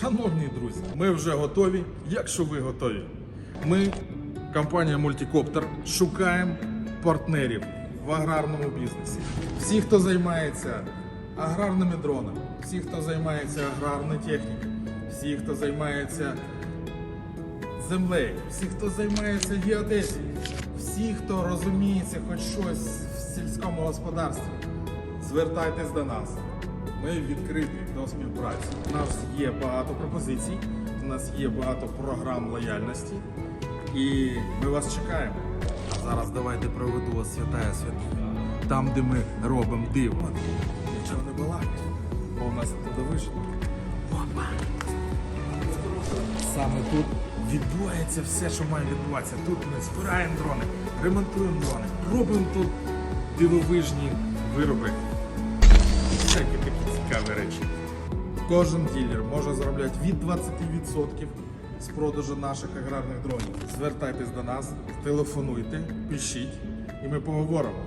Шановні друзі, ми вже готові, якщо ви готові. Ми, компанія Мультикоптер, шукаємо партнерів в аграрному бізнесі. Всі, хто займається аграрними дронами, всі, хто займається аграрною технікою, всі, хто займається землею, всі, хто займається геодезією, всі, хто розуміється хоч щось в сільському господарстві, звертайтесь до нас. Ми відкриті до співпраці. У нас є багато пропозицій, у нас є багато програм лояльності, і ми вас чекаємо. А зараз давайте проведу вас святая святих, там, де ми робимо диво. Нічого не балакай, бо у нас туди вийшло. Опа! Саме тут відбувається все, що має відбуватися. Тут ми збираємо дрони, ремонтуємо дрони, робимо тут дивовижні вироби. Всякі цікаві речі. Кожен ділер може заробляти від 20% з продажу наших аграрних дронів. Звертайтесь до нас, телефонуйте, пишіть, і ми поговоримо.